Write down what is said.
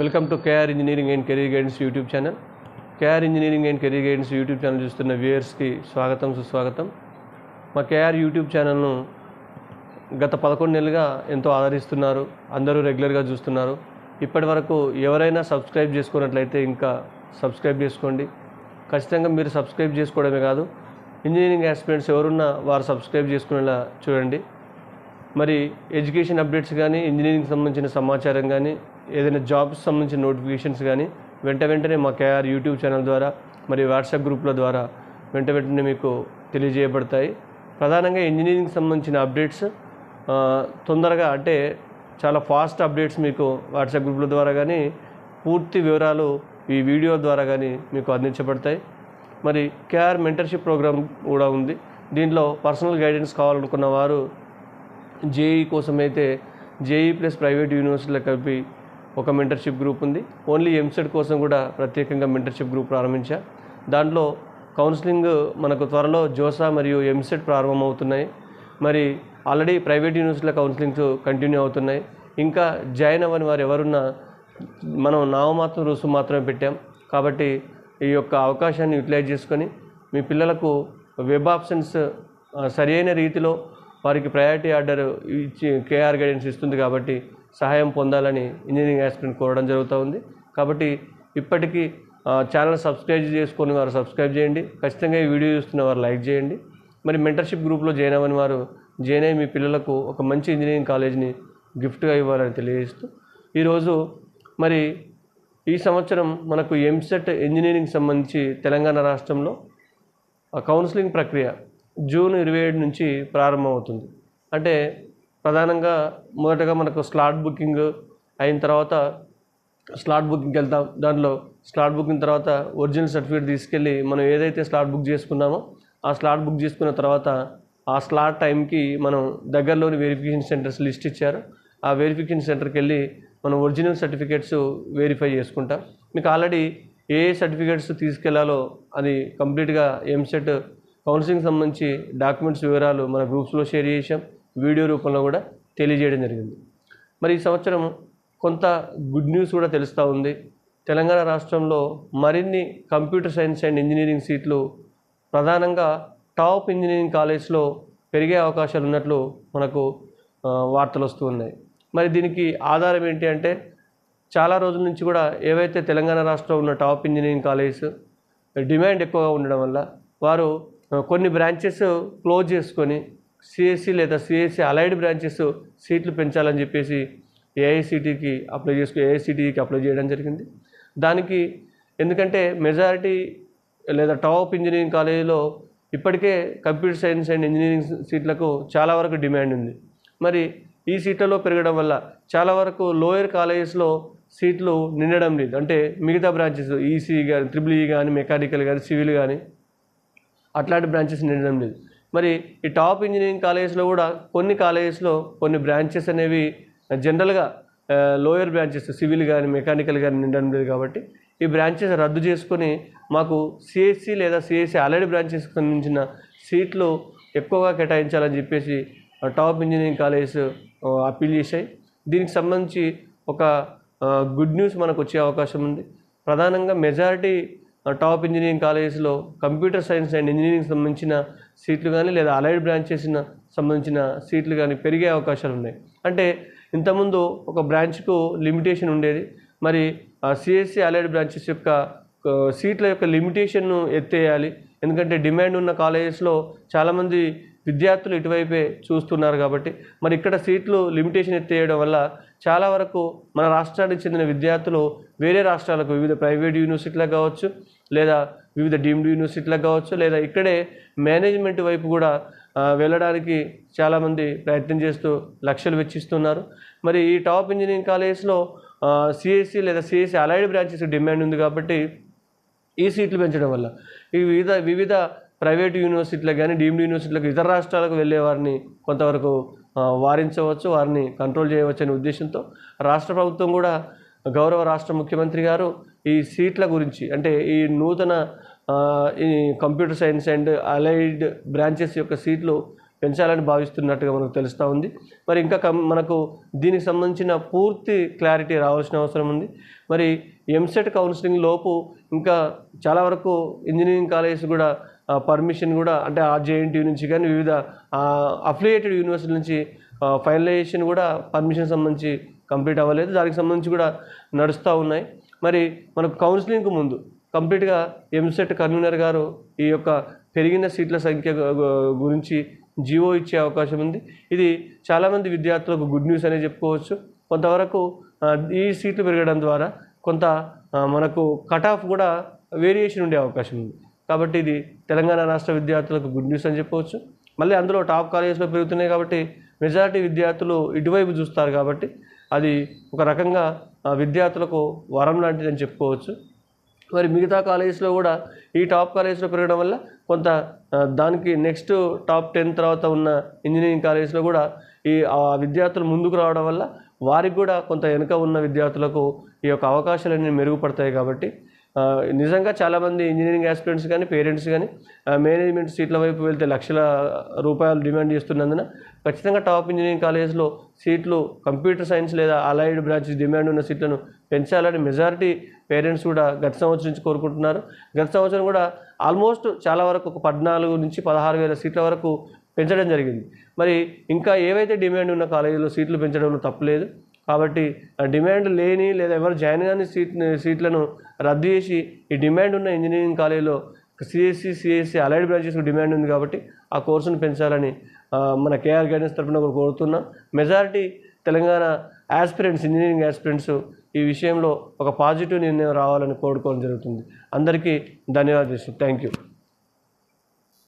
Welcome to K R engineering and career guidance YouTube channel. K R engineering and career guidance YouTube channel చూస్తున్న వ్యూయర్స్కి స్వాగతం సుస్వాగతం. మా KR YouTube ఛానల్ను గత పదకొండు నెలలుగా ఎంతో ఆదరిస్తున్నారు అందరూ రెగ్యులర్గా చూస్తున్నారు. ఇప్పటి వరకు ఎవరైనా సబ్స్క్రైబ్ చేసుకున్నట్లయితే ఇంకా సబ్స్క్రైబ్ చేసుకోండి. ఖచ్చితంగా మీరు సబ్స్క్రైబ్ చేసుకోవడమే కాదు ఇంజనీరింగ్ ఆస్పిరెంట్స్ ఎవరున్నా వారు సబ్స్క్రైబ్ చేసుకునేలా చూడండి. మరి ఎడ్యుకేషన్ అప్డేట్స్ కానీ ఇంజనీరింగ్ సంబంధించిన సమాచారం కానీ ఏదైనా జాబ్స్ సంబంధించిన నోటిఫికేషన్స్ కానీ వెంట వెంటనే మా కేఆర్ యూట్యూబ్ ఛానల్ ద్వారా మరి వాట్సాప్ గ్రూప్ల ద్వారా వెంట వెంటనే మీకు తెలియజేయబడతాయి. ప్రధానంగా ఇంజనీరింగ్ సంబంధించిన అప్డేట్స్ తొందరగా అంటే చాలా ఫాస్ట్ అప్డేట్స్ మీకు వాట్సాప్ గ్రూప్ల ద్వారా కానీ పూర్తి వివరాలు ఈ వీడియో ద్వారా కానీ మీకు అందించబడతాయి. మరి కేఆర్ మెంటర్షిప్ ప్రోగ్రామ్ కూడా ఉంది. దీనిలో పర్సనల్ గైడెన్స్ కావాలనుకున్న వారు జేఈ కోసం అయితే జేఈ ప్లస్ ప్రైవేట్ యూనివర్సిటీలో కలిపి ఒక మెంటర్షిప్ గ్రూప్ ఉంది. ఓన్లీ ఎంసెట్ కోసం కూడా ప్రత్యేకంగా మెంటర్షిప్ గ్రూప్ ప్రారంభించా. దాంట్లో కౌన్సిలింగ్ మనకు త్వరలో జోసా మరియు ఎంసెట్ ప్రారంభమవుతున్నాయి మరి ఆల్రెడీ ప్రైవేట్ యూనివర్సిటీల కౌన్సిలింగ్స్ కంటిన్యూ అవుతున్నాయి. ఇంకా జాయిన్ అవ్వని వారు ఎవరున్నా మనం నామమాత్రం రుసుము మాత్రమే పెట్టాం. కాబట్టి ఈ యొక్క అవకాశాన్ని యూటిలైజ్ చేసుకొని మీ పిల్లలకు వెబ్ ఆప్షన్స్ సరియైన సరైన రీతిలో వారికి ప్రయారిటీ ఆర్డర్ ఇచ్చి కేఆర్ గైడెన్స్ ఇస్తుంది కాబట్టి సహాయం పొందాలని ఇంజనీరింగ్ యాక్సిడెంట్ కోరడం జరుగుతూ ఉంది. కాబట్టి ఇప్పటికీ ఛానల్ సబ్స్క్రైబ్ చేసుకొని వారు సబ్స్క్రైబ్ చేయండి. ఖచ్చితంగా ఈ వీడియో చూస్తున్న వారు లైక్ చేయండి. మరి మెంటర్షిప్ గ్రూప్లో జాయిన్ అవ్వని వారు జాయిన్ అయ్యి మీ పిల్లలకు ఒక మంచి ఇంజనీరింగ్ కాలేజ్ని గిఫ్ట్గా ఇవ్వాలని తెలియజేస్తూ ఈరోజు మరి ఈ సంవత్సరం మనకు ఎంసెట్ ఇంజనీరింగ్ సంబంధించి తెలంగాణ రాష్ట్రంలో కౌన్సిలింగ్ ప్రక్రియ జూన్ ఇరవై ఏడు నుంచి ప్రారంభమవుతుంది. అంటే ప్రధానంగా మొదటగా మనకు స్లాట్ బుకింగ్ అయిన తర్వాత స్లాట్ బుకింగ్కి వెళ్తాం. దాంట్లో స్లాట్ బుకింగ్ తర్వాత ఒరిజినల్ సర్టిఫికేట్ తీసుకెళ్ళి మనం ఏదైతే స్లాట్ బుక్ చేసుకున్నామో ఆ స్లాట్ బుక్ చేసుకున్న తర్వాత ఆ స్లాట్ టైంకి మనం దగ్గరలోని వెరిఫికేషన్ సెంటర్స్ లిస్ట్ ఇచ్చారు. ఆ వెరిఫికేషన్ సెంటర్కి వెళ్ళి మనం ఒరిజినల్ సర్టిఫికేట్స్ వెరిఫై చేసుకుంటాం. మీకు ఆల్రెడీ ఏ ఏ సర్టిఫికేట్స్ తీసుకెళ్ళాలో అది కంప్లీట్గా ఎంసెట్ కౌన్సిలింగ్ సంబంధించి డాక్యుమెంట్స్ వివరాలు మన గ్రూప్స్లో షేర్ చేసాం వీడియో రూపంలో కూడా తెలియజేయడం జరిగింది. మరి ఈ సంవత్సరం కొంత గుడ్ న్యూస్ కూడా తెలుస్తూ ఉంది. తెలంగాణ రాష్ట్రంలో మరిన్ని కంప్యూటర్ సైన్స్ అండ్ ఇంజనీరింగ్ సీట్లు ప్రధానంగా టాప్ ఇంజనీరింగ్ కాలేజ్లో పెరిగే అవకాశాలు ఉన్నట్లు మనకు వార్తలు వస్తూ ఉన్నాయి. మరి దీనికి ఆధారం ఏంటి అంటే చాలా రోజుల నుంచి కూడా ఏవైతే తెలంగాణ రాష్ట్రంలో ఉన్న టాప్ ఇంజనీరింగ్ కాలేజెస్ డిమాండ్ ఎక్కువగా ఉండడం వల్ల వారు కొన్ని బ్రాంచెస్ క్లోజ్ చేసుకొని సిఎస్సి లేదా సిఎస్సి అలైడ్ బ్రాంచెస్ సీట్లు పెంచాలని చెప్పేసి ఏఐసిటీకి అప్లై చేసుకు ఏఐసిటీకి అప్లై చేయడం జరిగింది. దానికి ఎందుకంటే మెజారిటీ లేదా టాప్ ఇంజనీరింగ్ కాలేజీలో ఇప్పటికే కంప్యూటర్ సైన్స్ అండ్ ఇంజనీరింగ్ సీట్లకు చాలా వరకు డిమాండ్ ఉంది. మరి ఈ సీట్లలో పెరగడం వల్ల చాలా వరకు లోయర్ కాలేజెస్లో సీట్లు నిండడం లేదు. అంటే మిగతా బ్రాంచెస్ ఈసీ కానీ ట్రిపుల్ ఈ కానీ మెకానికల్ కానీ సివిల్ కానీ అట్లాంటి బ్రాంచెస్ నిండడం లేదు. మరి ఈ టాప్ ఇంజనీరింగ్ కాలేజెస్లో కూడా కొన్ని కాలేజెస్లో కొన్ని బ్రాంచెస్ అనేవి జనరల్గా లోయర్ బ్రాంచెస్ సివిల్ కానీ మెకానికల్ కానీ నిండడం లేదు కాబట్టి ఈ బ్రాంచెస్ రద్దు చేసుకొని మాకు సిఎస్సి లేదా సిఎస్సి ఆల్రెడీ బ్రాంచెస్కి సంబంధించిన సీట్లు ఎక్కువగా కేటాయించాలని చెప్పేసి టాప్ ఇంజనీరింగ్ కాలేజెస్ అప్పీల్ చేశాయి. దీనికి సంబంధించి ఒక గుడ్ న్యూస్ మనకు వచ్చే అవకాశం ఉంది. ప్రధానంగా మెజారిటీ టాప్ ఇంజనీరింగ్ కాలేజెస్లో కంప్యూటర్ సైన్స్ అండ్ ఇంజనీరింగ్ సంబంధించిన సీట్లు కానీ లేదా అలైడ్ బ్రాంచెస్ సంబంధించిన సీట్లు కానీ పెరిగే అవకాశాలు ఉన్నాయి. అంటే ఇంతకుముందు ఒక బ్రాంచ్కు లిమిటేషన్ ఉండేది. మరి సిఎస్సి అలైడ్ బ్రాంచెస్ యొక్క సీట్ల యొక్క లిమిటేషన్ను ఎత్తేయాలి. ఎందుకంటే డిమాండ్ ఉన్న కాలేజెస్లో చాలామంది విద్యార్థులు ఇటువైపే చూస్తున్నారు కాబట్టి మరి ఇక్కడ సీట్లు లిమిటేషన్ ఎత్తేయడం వల్ల చాలా వరకు మన రాష్ట్రానికి చెందిన విద్యార్థులు వేరే రాష్ట్రాలకు వివిధ ప్రైవేట్ యూనివర్సిటీలకు కావచ్చు లేదా వివిధ డీమ్డ్ యూనివర్సిటీలకు కావచ్చు లేదా ఇక్కడే మేనేజ్మెంట్ వైపు కూడా వెళ్ళడానికి చాలామంది ప్రయత్నం చేస్తూ లక్షలు వెచ్చిస్తున్నారు. మరి ఈ టాప్ ఇంజనీరింగ్ కాలేజెస్లో సిఎస్సి లేదా సిఎస్సి అలైడ్ బ్రాంచెస్ డిమాండ్ ఉంది కాబట్టి ఈ సీట్లు పెంచడం వల్ల ఈ వివిధ వివిధ ప్రైవేట్ యూనివర్సిటీలకు కానీ డీమ్డ్ యూనివర్సిటీలకు ఇతర రాష్ట్రాలకు వెళ్ళే వారిని కొంతవరకు వారించవచ్చు వారిని కంట్రోల్ చేయవచ్చు అనే ఉద్దేశంతో రాష్ట్ర ప్రభుత్వం కూడా గౌరవ రాష్ట్ర ముఖ్యమంత్రి గారు ఈ సీట్ల గురించి అంటే ఈ నూతన ఈ computer science and allied branches యొక్క సీట్లు పెంచాలని భావిస్తున్నట్టుగా మనకు తెలుస్తూ ఉంది. మరి ఇంకా కం మనకు దీనికి సంబంధించిన పూర్తి క్లారిటీ రావాల్సిన అవసరం ఉంది. మరి ఎంసెట్ కౌన్సిలింగ్ లోపు ఇంకా చాలా వరకు ఇంజనీరింగ్ కాలేజెస్ కూడా పర్మిషన్ కూడా అంటే ఆ నుంచి కానీ వివిధ అఫిలియేటెడ్ యూనివర్సిటీ నుంచి ఫైనలైజేషన్ కూడా పర్మిషన్ సంబంధించి కంప్లీట్ అవ్వలేదు. దానికి సంబంధించి కూడా నడుస్తూ ఉన్నాయి. మరి మనకు కౌన్సిలింగ్కు ముందు కంప్లీట్గా ఎంసెట్ కన్వీనర్ గారు ఈ యొక్క పెరిగిన సీట్ల సంఖ్య గురించి జీవో ఇచ్చే అవకాశం ఉంది. ఇది చాలామంది విద్యార్థులకు గుడ్ న్యూస్ అనే చెప్పుకోవచ్చు. కొంతవరకు ఈ సీట్లు పెరగడం ద్వారా కొంత మనకు కట్ ఆఫ్ కూడా వేరియేషన్ ఉండే అవకాశం ఉంది. కాబట్టి ఇది తెలంగాణ రాష్ట్ర విద్యార్థులకు గుడ్ న్యూస్ అని చెప్పవచ్చు. మళ్ళీ అందులో టాప్ కాలేజెస్లో పెరుగుతున్నాయి కాబట్టి మెజారిటీ విద్యార్థులు ఇటువైపు చూస్తారు కాబట్టి అది ఒక రకంగా ఆ, విద్యార్థులకు వరం అని చెప్పుకోవచ్చు. మరి మిగతా కాలేజెస్లో కూడా ఈ టాప్ కాలేజెస్లో పెరగడం వల్ల కొంత దానికి నెక్స్ట్ టాప్ టెన్ తర్వాత ఉన్న ఇంజనీరింగ్ కాలేజెస్లో కూడా ఈ విద్యార్థులు ముందుకు రావడం వల్ల వారికి కూడా కొంత వెనుక ఉన్న విద్యార్థులకు ఈ యొక్క అవకాశాలన్నీ మెరుగుపడతాయి కాబట్టి నిజంగా చాలామంది ఇంజనీరింగ్ ఆస్పిరెంట్స్ కానీ పేరెంట్స్ కానీ మేనేజ్మెంట్ సీట్ల వైపు వెళ్తే లక్షల రూపాయలు డిమాండ్ చేస్తున్నందున ఖచ్చితంగా టాప్ ఇంజనీరింగ్ కాలేజ్లో సీట్లు కంప్యూటర్ సైన్స్ లేదా అలైడ్ బ్రాంచ్ డిమాండ్ ఉన్న సీట్లను పెంచాలని మెజారిటీ పేరెంట్స్ కూడా గత సంవత్సరం నుంచి కోరుకుంటున్నారు. గత సంవత్సరం కూడా ఆల్మోస్ట్ చాలా వరకు ఒక పద్నాలుగు నుంచి పదహారు వేల సీట్ల వరకు పెంచడం జరిగింది. మరి ఇంకా ఏవైతే డిమాండ్ ఉన్న కాలేజీలో సీట్లు పెంచడంలో తప్పలేదు కాబట్టి ఆ డిమాండ్ లేని లేదా ఎవరు జాయిన్ కాని సీట్ సీట్లను రద్దు చేసి ఈ డిమాండ్ ఉన్న ఇంజనీరింగ్ కాలేజీలో CSC CSC allied branches demand ఉంది కాబట్టి ఆ కోర్సును పెంచాలని మన కేఆర్ గైడెన్స్ తరఫున కూడా కోరుతున్నాం. Majority Telangana aspirants engineering aspirants ఈ విషయంలో ఒక పాజిటివ్ నిర్ణయం రావాలని కోరుకోవడం జరుగుతుంది. అందరికీ ధన్యవాదాలు. Thank you.